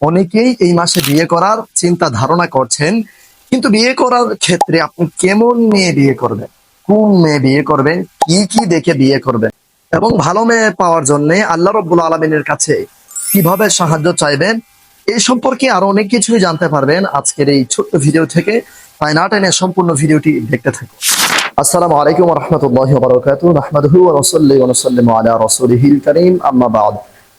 অনেকেই এই মাসে বিয়ে করার চিন্তা ধারণা করছেন, কিন্তু বিয়ে করার ক্ষেত্রে আপনি কেমন মেয়ে বিয়ে করবেন? কোন মেয়ে বিয়ে করবেন? কি কি দেখে বিয়ে করবেন? এবং ভালো মেয়ে পাওয়ার জন্য আল্লাহ রব্বুল আলমিনের কাছে কীভাবে সাহায্য চাইবেন এই সম্পর্কে আরও অনেক কিছুই জানতে পারবেন আজকের এই ছোট্ট ভিডিও থেকে। তাই না টেনে সম্পূর্ণ ভিডিওটি দেখতে থাকুন। আসসালামু আলাইকুম রহমতুল্লাহ বরকাত নুসাল্লি ওয়া নুসাল্লিমু আলা রাসূলিহিল কারীম। আম্মা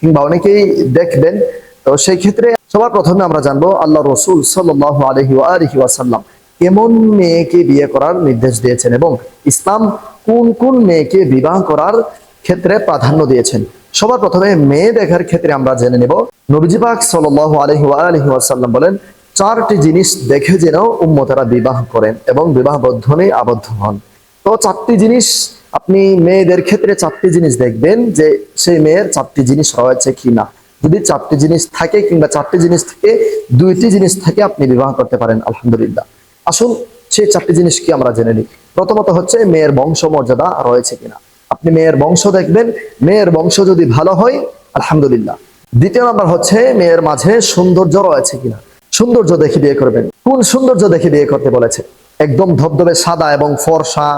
কিংবা অনেকেই দেখবেন, তো সেই ক্ষেত্রে সবার প্রথমে আমরা জানব আল্লাহ রসুল সাল্লাহ আলহি আলহি আসাল্লাম কেমন মেয়েকে বিয়ে করার নির্দেশ দিয়েছেন এবং ইসলাম কোন কোন মেয়েকে বিবাহ করার ক্ষেত্রে প্রাধান্য দিয়েছেন। সবার প্রথমে মেয়ে দেখার ক্ষেত্রে আমরা জেনে নেব। নবীজি পাক সাল্লাল্লাহু আলাইহি ওয়া ওয়াসাল্লাম বলেন, চারটি জিনিস দেখে যেন উম্মতেরা বিবাহ করেন এবং বিবাহ বন্ধনে আবদ্ধ হন। তো চারটি জিনিস আপনি মেয়েদের ক্ষেত্রে চারটি জিনিস দেখবেন যে সেই মেয়ের চারটি জিনিস রয়েছে কিনা যদি চারটি জিনিস থাকে কিংবা চারটি জিনিস থেকে, দুইটি জিনিস থেকে আপনি বিবাহ করতে পারেন, আলহামদুলিল্লাহ। আসুন সেই চারটি জিনিস কি আমরা জেনে নিই। প্রথমত হচ্ছে মেয়ের বংশ মর্যাদা রয়েছে কিনা। আপনি মেয়ের বংশ দেখবেন, মেয়ের বংশ যদি ভালো হয়, আলহামদুলিল্লাহ। দ্বিতীয় নাম্বার হচ্ছে মেয়ের মাঝে সৌন্দর্য রয়েছে কিনা। সৌন্দর্য দেখে বিয়ে করবেন। কোন সৌন্দর্য দেখে বিয়ে করতে বলেছে? একদম ধবধবে সাদা এবং ফর্সা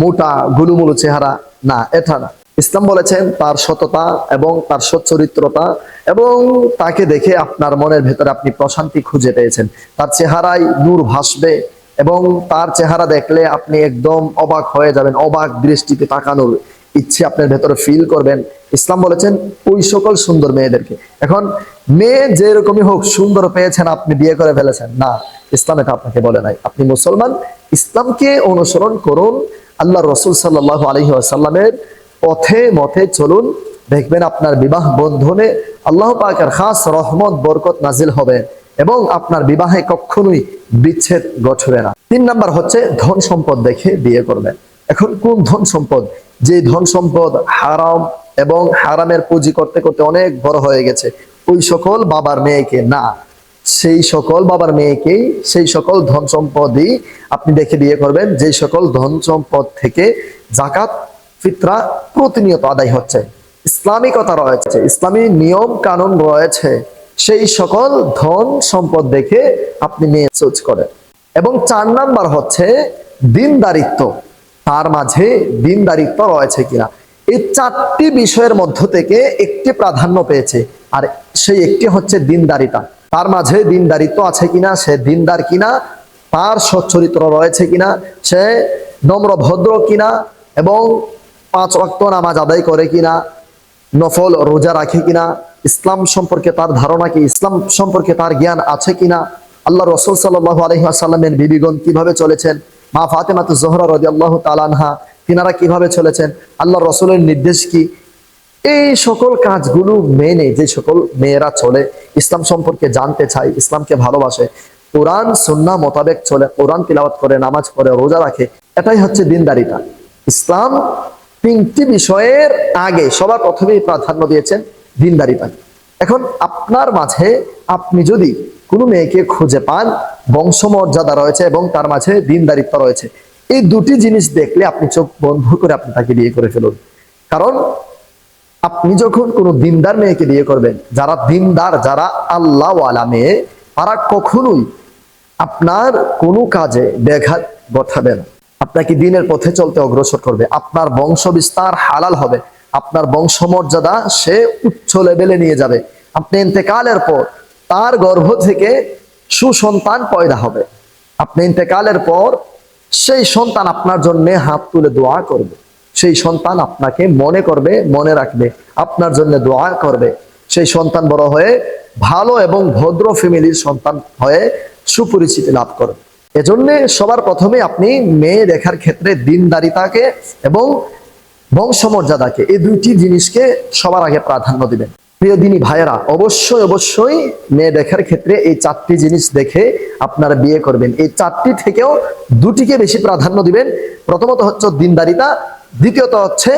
মোটা গুলুমুলু চেহারা, না, এটা না। ইসলাম বলেছেন তার সততা এবং তার সচ্চরিত্রতা এবং তাকে দেখে আপনার মনের ভেতরে আপনি প্রশান্তি খুঁজে পেয়েছেন। তার চেহারায় নূর ভাসবে এবং তার চেহারা দেখলে আপনি একদম অবাক হয়ে যাবেন, অবাক দৃষ্টিতে তাকানোর ইচ্ছে আপনার ভেতরে ফিল করবেন। ইসলাম বলেছেন, ওই সকল সুন্দর মেয়েদেরকে এখন মেয়ে যেরকমই হোক সুন্দর পেয়েছেন, আপনি বিয়ে করে ফেলেছেন। না, ইসলাম এটা আপনাকে বলে নাই। আপনি মুসলমান, ইসলামকে অনুসরণ করুন আল্লাহ রসুল সাল্লাহ আলহি আসাল্লামের পথে মথে চলুন। দেখবেন আপনার বিবাহ বন্ধনে আল্লাহ পাকের খাস রহমত, বরকত নাজিল হবে এবং আপনার বিবাহে কখনোই বিচ্ছেদ ঘটবে না। তিন নাম্বার হচ্ছে ধন সম্পদ দেখে বিয়ে করবেন। এখন কোন ধন সম্পদ? যে ধন সম্পদ হারাম এবং হারামের পুঁজি করতে করতে অনেক বড় হয়ে গেছে। ওই সকল বাবার মেয়েকে না, সেই সকল বাবার মেয়েকেই সেই সকল ধন সম্পদই আপনি দেখে বিয়ে করবেন যে সকল ধন সম্পদ থেকে জাকাত ফিতরা প্রতিনিয়ত আদায় হচ্ছে। ইসলামিকতা রয়েছে, ইসলামী নিয়ম কানুন রয়েছে। সেই সকল ধন সম্পদ দেখে আপনি মেয়ে চুজ করেন। এবং চার নাম্বার হচ্ছে দিনদারিত্ব। তার মাঝে দিনদারিত্ব রয়েছে কিনা? এই চারটি বিষয়ের মধ্য থেকে একটি প্রাধান্য পেয়েছে। আর সেই একটি হচ্ছে দিনদারিতা তার মাঝে দিনদারিত্ব আছে কিনা, সে দিনদার কিনা, তার সচ্চরিত্র রয়েছে কিনা, সে নম্র ভদ্র কিনা, এবং পাঁচ ওয়াক্ত নামাজ আদায় করে কিনা, নফল রোজা রাখে কিনা, ইসলাম সম্পর্কে তার ধারণা কি, ইসলাম সম্পর্কে তার জ্ঞান আছে কিনা, আল্লাহ রসুল সাল্লাহ আলহিহাসাল্লামের বিবিগণ কীভাবে চলেছেন, মা ফাতেমাতু জোহরা রদি আল্লাহ তালানহা তিনারা কীভাবে চলেছেন? আল্লাহ রসুলের নির্দেশ কি? এই সকল কাজগুলো মেনে যে সকল মেয়েরা চলে, ইসলাম সম্পর্কে জানতে চায়, ইসলামকে ভালোবাসে, কোরআন সুন্না মোতাবেক চলে, কোরআন তিলাওয়াত করে, নামাজ পড়ে, রোজা রাখে, এটাই হচ্ছে দিনদারিতা ইসলাম তিনটি বিষয়ের আগে সবার প্রথমেই প্রাধান্য দিয়েছেন দিনদারিতা এখন আপনার মাঝে আপনি যদি কোনো মেয়েকে খুঁজে পান, বংশমর্যাদা রয়েছে এবং তার মাঝে দিনদারিত্ব রয়েছে এই দুটি জিনিস দেখলে আপনি চোখ বন্ধ করে আপনি তাকে বিয়ে করে ফেলুন। কারণ আপনি যখন কোনো দিনদার মেয়েকে বিয়ে করবেন, যারা দিনদার, যারা আল্লাহওয়ালা মেয়ে, তারা কখনোই আপনার কোনো কাজে ব্যাঘাত ঘটাবে না। আপনাকে দিনের পথে চলতে অগ্রসর করবে। আপনার বংশ বিস্তার হালাল হবে। আপনার বংশমর্যাদা সে উচ্চ লেভেলে নিয়ে যাবে। আপনি ইন্তেকালের পর তার গর্ভ থেকে সুসন্তান পয়দা হবে। আপনি ইন্তেকালের পর সেই সন্তান আপনার জন্য হাত তুলে দোয়া করবে। সেই সন্তান আপনাকে মনে করবে, মনে রাখবে, আপনার জন্য দোয়া করবে। সেই সন্তান বড় হয়ে ভালো এবং ভদ্র ফ্যামিলির সন্তান হয়ে সুপরিচিতি লাভ করবে। এজন্য সবার প্রথমে আপনি মেয়ে দেখার ক্ষেত্রে দিনদারিতাকে এবং বংশমর্যাদাকে এই দুইটি জিনিসকে সবার আগে প্রাধান্য দিবেন। প্রিয় দিনী ভাইয়েরা, অবশ্যই অবশ্যই মেয়ে দেখার ক্ষেত্রে এই চারটি জিনিস দেখে আপনারা বিয়ে করবেন। এই চারটি থেকেও দুটিকে বেশি প্রাধান্য দিবেন। প্রথমত হচ্ছে দিনদারিতা, দ্বিতীয়ত হচ্ছে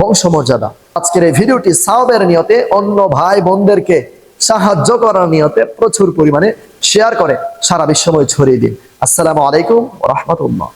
বংশমর্যাদা। আজকের এই ভিডিওটি সাওবের নিয়তে অন্য ভাই বোনদেরকে সাহায্য করার নিয়তে প্রচুর পরিমাণে শেয়ার করে সারা বিশ্বময় ছড়িয়ে দিন। আসসালামু আলাইকুম রহমতুল্লাহ।